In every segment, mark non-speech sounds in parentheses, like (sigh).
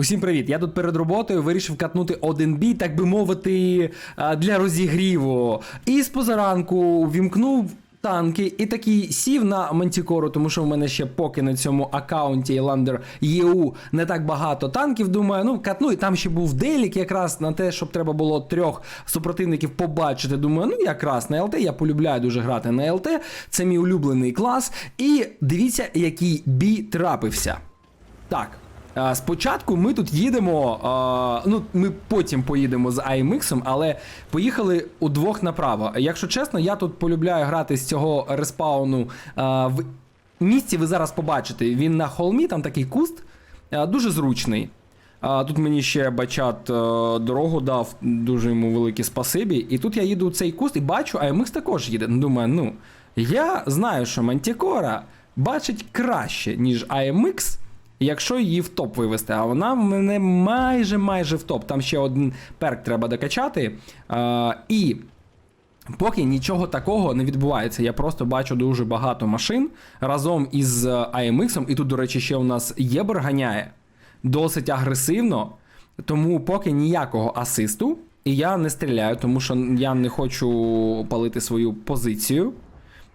Усім привіт! Я тут перед роботою вирішив катнути один бій, так би мовити, для розігріву. І з позаранку вімкнув танки і такий сів на мантікору, тому що в мене ще поки на цьому аккаунті Lander EU не так багато танків. Думаю, ну катну, і там ще був делік якраз на те, щоб треба було трьох супротивників побачити. Думаю, ну якраз на ЛТ. Я полюбляю дуже грати на ЛТ. Це мій улюблений клас. І дивіться, який бій трапився. Так. А, Спочатку ми тут їдемо. Ну, ми потім поїдемо з IMX, але поїхали удвох направо. Якщо чесно, я тут полюбляю грати з цього респауну в місці. Ви зараз побачите. Він на холмі, там такий куст, дуже зручний. Тут мені ще бачат е, дорогу дав, дуже йому велике спасибі. І тут я їду в цей куст і бачу, IMX також їде. Думаю, ну, я знаю, що Мантікора бачить краще, ніж IMX. Якщо її в топ вивести, а вона в мене майже майже в топ. Там ще один перк треба докачати. А, і поки нічого такого не відбувається. Я просто бачу дуже багато машин разом із е, AMX, і тут, до речі, ще у нас Єбер ганяє досить агресивно. Тому поки ніякого асисту, і я не стріляю, тому що я не хочу палити свою позицію.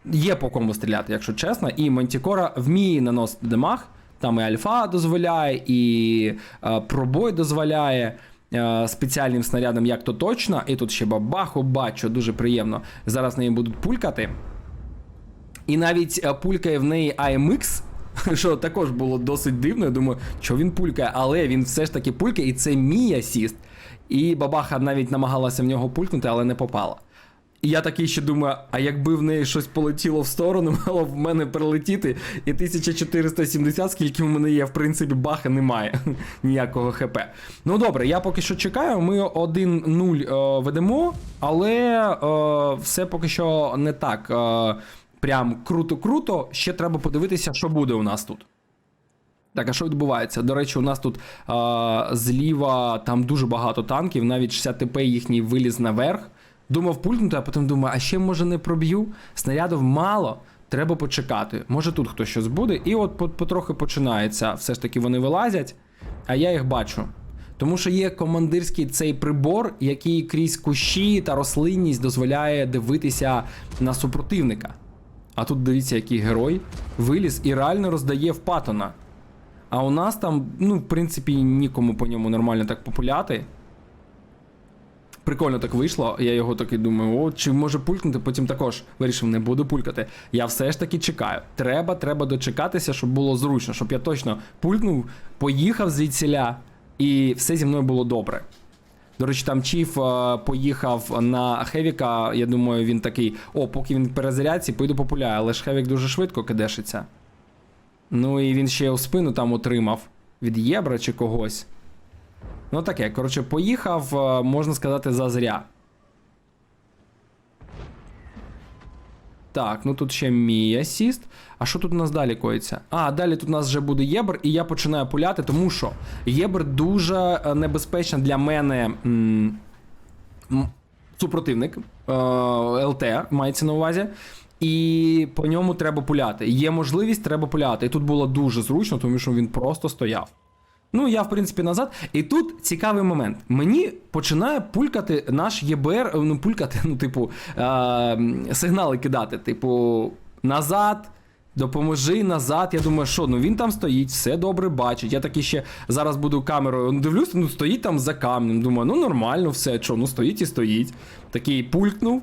Є по кому стріляти, якщо чесно, і Мантікора вміє наносити демаг. Там і альфа дозволяє, і е, пробой дозволяє е, спеціальним снарядом, як то точно. І тут ще бабаху бачу, дуже приємно. Зараз неї будуть пулькати. І навіть е, пулькає в неї AMX, (laughs) що також було досить дивно. Я думаю, що він пулькає, але він все ж таки пулькає, і це мій асіст. І бабаха навіть намагалася в нього пулькнути, але не попала. І я такий ще думаю, а якби в неї щось полетіло в сторону, (laughs) мало в мене прилетіти, і 1470, скільки в мене є, в принципі, баха немає (laughs) ніякого ХП. Ну добре, я поки що чекаю. Ми 1-0 е, ведемо, але е, все поки що не так. Е, прям круто-круто. Ще треба подивитися, що буде у нас тут. Так, а що відбувається? До речі, у нас тут а, зліва там дуже багато танків, навіть 60 ТП їхній виліз наверх. Думав пультнути, а потім думаю, а ще може не проб'ю. Снарядів мало, треба почекати. Може тут хтось щось буде. І от потрохи починається. Все ж таки вони вилазять, а я їх бачу. Тому що є командирський цей прибор, який крізь кущі та рослинність дозволяє дивитися на супротивника. А тут дивіться, який герой виліз і реально роздає в патона. А у нас там, ну, в принципі, нікому по ньому нормально так популяти. Прикольно так вийшло. Я його такий думаю, о, чи може пулькнути, потім також вирішив, не буду пулькати. Я все ж таки чекаю. Треба, треба дочекатися, щоб було зручно, щоб я точно пулькнув, поїхав звідсіля, і все зі мною було добре. До речі, там Чіф е, поїхав на Хевіка. Я думаю, він такий: о, поки він перезарядці, поїду популяю, але ж Хевік дуже швидко кидешиться. Ну і він ще у спину там отримав від Єбра чи когось. Ну таке, коротше, поїхав, е, можна сказати, зазря. Так, ну тут ще мій асіст. А що тут у нас далі коїться? А, далі тут у нас вже буде Єбр, і я починаю пуляти, тому що Єбр дуже е, небезпечна для мене супротивник. Е, ЛТ мається на увазі. І по ньому треба пуляти. Є можливість, треба пуляти. І тут було дуже зручно, тому що він просто стояв. Ну, я, в принципі, назад. І тут цікавий момент. Мені починає пулькати наш ЄБР, ну, пулькати, ну, типу, е- сигнали кидати, типу, назад. Допоможи назад. Я думаю, що ну він там стоїть, все добре бачить. Я таки ще зараз буду камерою ну, дивлюсь, ну стоїть там за камнем. Думаю, ну нормально, все, що, ну стоїть і стоїть. Такий пулькнув,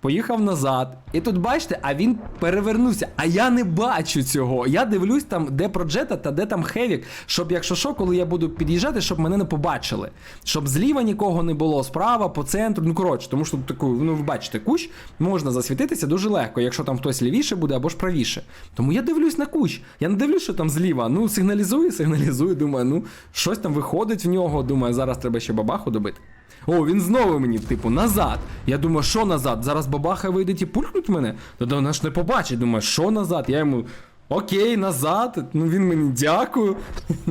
поїхав назад. І тут бачите, а він перевернувся. А я не бачу цього. Я дивлюсь там, де Проджета та де там Хевік, щоб, якщо що, коли я буду під'їжджати, щоб мене не побачили. Щоб зліва нікого не було, справа, по центру. Ну коротше, тому що таку, ну ви бачите, кущ можна засвітитися дуже легко, якщо там хтось лівіше буде або ж правіше. Тому я дивлюсь на кущ. Я не дивлюсь, що там зліва. Ну, сигналізую, сигналізую. Думаю, ну щось там виходить в нього. Думаю, зараз треба ще бабаху добити. О, він знову мені, типу, назад. Я думаю, що назад? Зараз бабаха вийде і пулькнуть мене. Та вона ж не побачить. Думаю, що назад? Я йому. Окей, назад. Ну він мені дякую.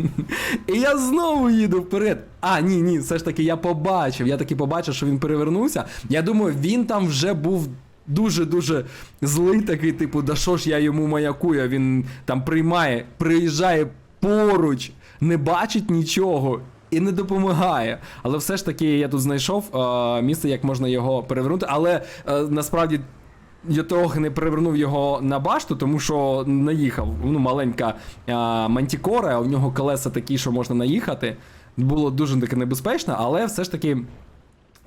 (laughs) І я знову їду вперед. А, ні, ні, все ж таки я побачив. Я таки побачив, що він перевернувся. Я думаю, він там вже був. Дуже-дуже злий такий, типу, да що ж я йому маякую, а він там приймає, приїжджає поруч, не бачить нічого. І не допомагає. Але все ж таки я тут знайшов е, місце, як можна його перевернути. Але е, насправді я трохи не перевернув його на башту, тому що наїхав. Ну, маленька е, мантікора, а в нього колеса такі, що можна наїхати. Було дуже таки небезпечно, але все ж таки.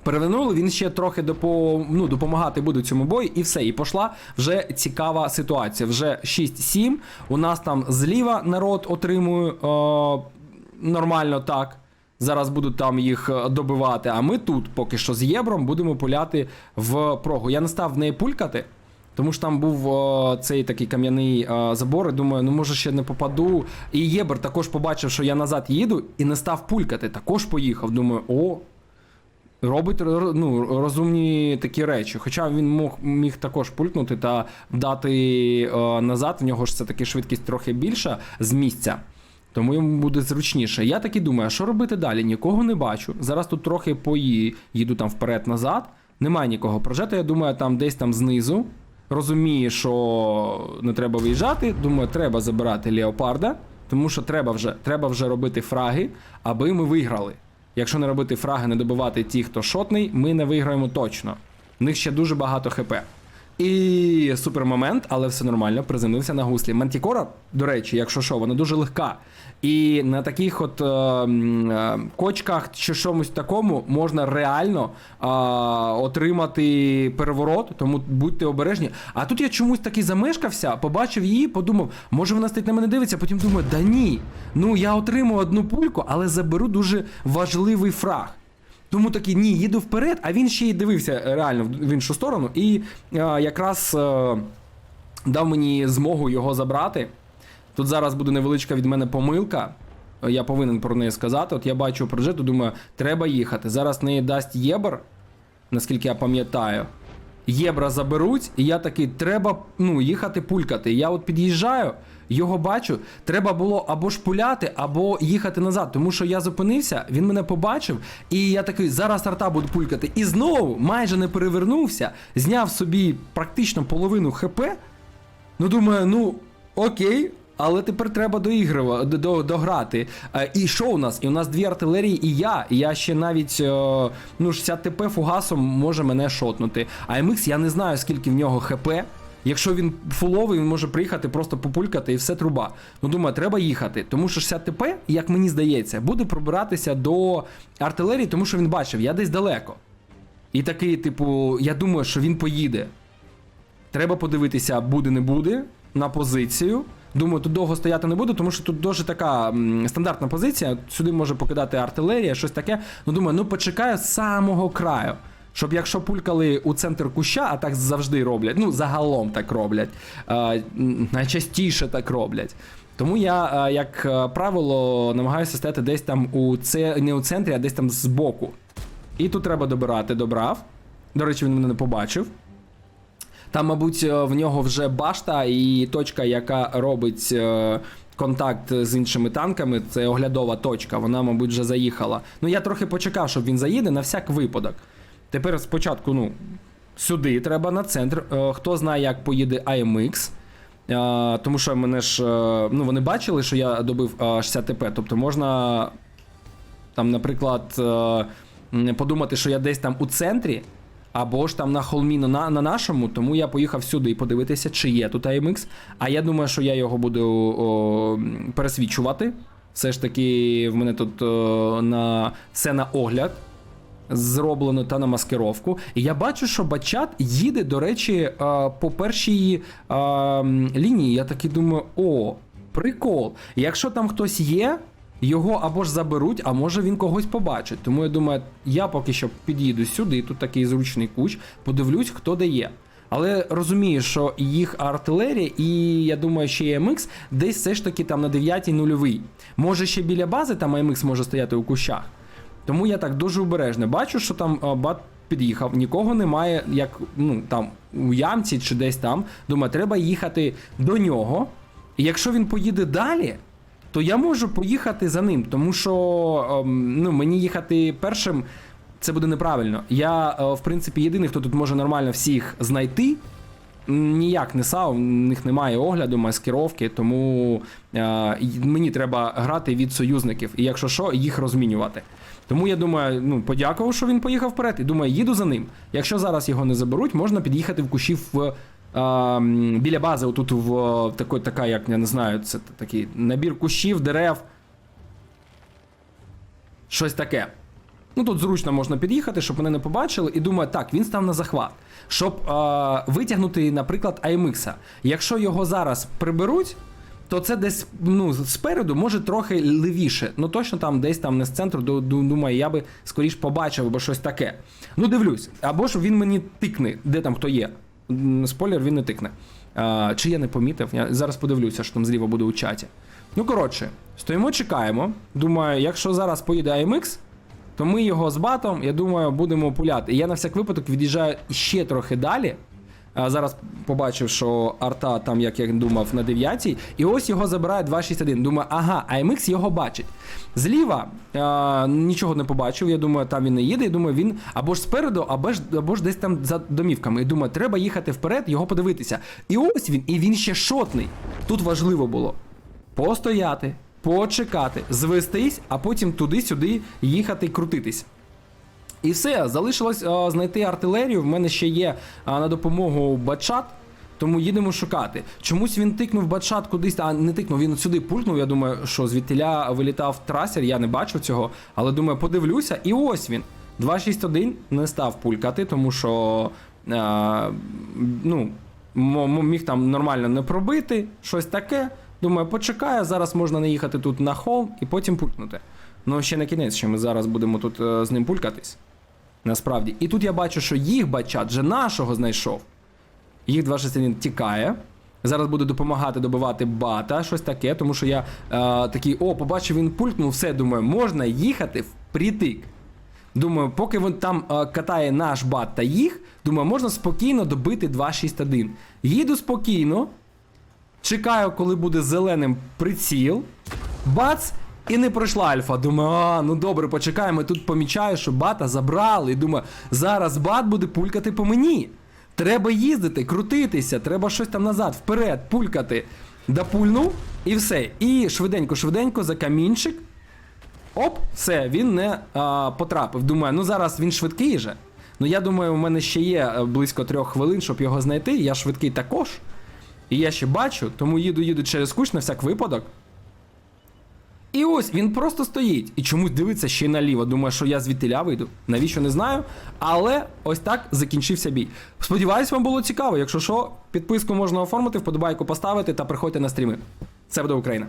Перевернули, він ще трохи допо, ну, допомагати буде цьому бою, і все. І пішла вже цікава ситуація. Вже 6-7. У нас там зліва народ отримує е, нормально так. Зараз будуть там їх е, добивати. А ми тут поки що з Єбром будемо пуляти в прогу. Я не став в неї пулькати. Тому що там був е, цей такий кам'яний е, забор, і думаю, ну може ще не попаду. І Єбер також побачив, що я назад їду, і не став пулькати. Також поїхав. Думаю, о, робить ну, розумні такі речі. Хоча він мог, міг також пулькнути та дати е, назад, в нього ж це таки швидкість трохи більша з місця. Тому йому буде зручніше. Я таки думаю, що робити далі? Нікого не бачу. Зараз тут трохи поїду там вперед-назад. Немає нікого. Прожета, я думаю, там десь там знизу. Розумію, що не треба виїжджати. Думаю, треба забирати Леопарда, тому що треба вже, треба вже робити фраги, аби ми виграли. Якщо не робити фраги, не добивати ті, хто шотний, ми не виграємо точно. В них ще дуже багато хп. І супер момент, але все нормально, приземлився на гуслі. Мантікора, до речі, якщо що, вона дуже легка. І на таких от е, е, кочках чи чомусь такому можна реально е, отримати переворот, тому будьте обережні. А тут я чомусь таки замешкався, побачив її, подумав, може вона стоїть на мене дивиться, потім думаю, да ні. Ну я отримаю одну пульку, але заберу дуже важливий фраг. Тому такий ні, їду вперед, а він ще й дивився е, реально в- іншу сторону, і е, якраз е, дав мені змогу його забрати. Тут зараз буде невеличка від мене помилка. Я повинен про неї сказати. От я бачу прожиту, думаю, треба їхати. Зараз неї дасть Єбер, наскільки я пам'ятаю. Єбра заберуть, і я такий, треба ну, їхати пулькати. Я от під'їжджаю, його бачу. Треба було або ж пуляти, або їхати назад. Тому що я зупинився, він мене побачив, і я такий, зараз арта буду пулькати. І знову майже не перевернувся, зняв собі практично половину ХП. Ну, думаю, ну окей. Але тепер треба доігрива, до, до, дограти. Е, і що у нас? І у нас дві артилерії, і я. Я ще навіть е, ну, 60 ТП фугасом може мене шотнути. А МХ я не знаю, скільки в нього ХП. Якщо він фуловий, він може приїхати, просто популькати і все труба. Ну думаю, треба їхати. Тому що 60 ТП, як мені здається, буде пробиратися до артилерії, тому що він бачив, я десь далеко. І такий, типу, я думаю, що він поїде. Треба подивитися, буде не буде на позицію. Думаю, тут довго стояти не буду, тому що тут дуже така м, стандартна позиція. Сюди може покидати артилерія, щось таке. Ну думаю, ну почекаю з самого краю. Щоб якщо пулькали у центр куща, а так завжди роблять, ну загалом так роблять, е, найчастіше так роблять. Тому я, як правило, намагаюся стояти десь там у це не у центрі, а десь там збоку. І тут треба добирати, добрав. До речі, він мене не побачив. Там, мабуть, е, в нього вже башта і точка, яка робить е, контакт з іншими танками, це оглядова точка. Вона, мабуть, вже заїхала. Ну, я трохи почекав, щоб він заїде на всяк випадок. Тепер спочатку, ну, сюди треба на центр. Е, Хто знає, як поїде. Е, Тому що мене ж. Ну, вони бачили, що я добив е, 60 ТП. Тобто можна там, наприклад, подумати, що я десь там у центрі, або ж там на холмі на, на нашому, тому я поїхав сюди подивитися, чи є тут AMX. А я думаю, що я його буду о, пересвічувати. Все ж таки, в мене тут о, на все на огляд. Зроблено та на маскировку. І я бачу, що бачат їде, до речі, е, по першій е, лінії. Я таки думаю, о, прикол. Якщо там хтось є, його або ж заберуть, а може він когось побачить. Тому я думаю, я поки що під'їду сюди, тут такий зручний куч, подивлюсь, хто де є. Але розумію, що їх артилерія, і я думаю, ще і МХ десь все ж таки там на 9-й нульовий. Може ще біля бази там МХ може стояти у кущах. Тому я так дуже обережно бачу, що там бат під'їхав, нікого немає, як ну там у ямці чи десь там. Думаю, треба їхати до нього. І якщо він поїде далі, то я можу поїхати за ним, тому що ем, ну, мені їхати першим це буде неправильно. Я, е, в принципі, єдиний, хто тут може нормально всіх знайти. ніяк не САУ, в них немає огляду, маскировки, тому е, мені треба грати від союзників. І якщо що, їх розмінювати. Тому я думаю, ну подякував, що він поїхав вперед, і думаю, їду за ним. Якщо зараз його не заберуть, можна під'їхати в кущі в. Е, біля бази, отут в такой, така, як я не знаю, це такий набір кущів, дерев. Щось таке. Ну тут зручно можна під'їхати, щоб вони не побачили, і думаю, так, він став на захват. Щоб е, витягнути, наприклад, AMX. Якщо його зараз приберуть, то це десь ну, спереду може трохи левіше. Ну точно там десь там не з центру, ду- ду- думаю, я би скоріш побачив або щось таке. Ну, дивлюсь. Або ж він мені тикне, де там хто є. Спойлер, він не тикне. А, чи я не помітив? Я зараз подивлюся, що там зліва буде у чаті. Ну, коротше, стоїмо, чекаємо. Думаю, якщо зараз поїде AMX, то ми його з батом, я думаю, будемо пуляти. І я на всяк випадок від'їжджаю ще трохи далі. Зараз побачив, що арта там, як я думав, на 9 і ось його забирає 261. Думаю, ага, AMX його бачить. Зліва а, нічого не побачив. Я думаю, там він не їде. І думаю, він або ж спереду, або ж, або ж десь там за домівками. І думаю, треба їхати вперед, його подивитися. І ось він, і він ще шотний. Тут важливо було постояти, почекати, звестись, а потім туди-сюди їхати крутитись. І все, залишилось а, знайти артилерію. В мене ще є а, на допомогу бачат. Тому їдемо шукати. Чомусь він тикнув бачат кудись, а не тикнув, він сюди пулькнув. Я думаю, що звідтіля вилітав трасер, я не бачив цього. Але думаю, подивлюся, і ось він. 261 не став пулькати, тому що а, ну, міг там нормально не пробити, щось таке. Думаю, почекаю, зараз можна наїхати тут на холм і потім пулькнути. Ну, ще не кінець, що ми зараз будемо тут е, з ним пулькатись. Насправді. І тут я бачу, що їх бачат вже нашого знайшов. Їх 261 тікає. Зараз буду допомагати добивати бата, щось таке, тому що я е, такий, о, побачив, він пулькнув, все, думаю, можна їхати впритик. Думаю, поки він там е, катає наш бат та їх, думаю, можна спокійно добити 261. Їду спокійно, чекаю, коли буде зеленим приціл. Бац! І не пройшла альфа. Думаю, а, ну добре, почекаємо. Тут помічаю, що бата забрали. І думаю, зараз бат буде пулькати по мені. Треба їздити, крутитися, треба щось там назад, вперед, пулькати. Допульнув і все. І швиденько-швиденько за камінчик. Оп, все, він не а, потрапив. Думаю, ну зараз він швидкий же. Ну я думаю, у мене ще є е, близько трьох хвилин, щоб його знайти. Я швидкий також. І я ще бачу, тому їду, їду через кущ на всяк випадок. І ось він просто стоїть і чомусь дивиться ще й наліво. Думає, що я звідтиля вийду. Навіщо не знаю. Але ось так закінчився бій. Сподіваюсь, вам було цікаво. Якщо що, підписку можна оформити, вподобайку поставити та приходьте на стріми. Це буде Україна.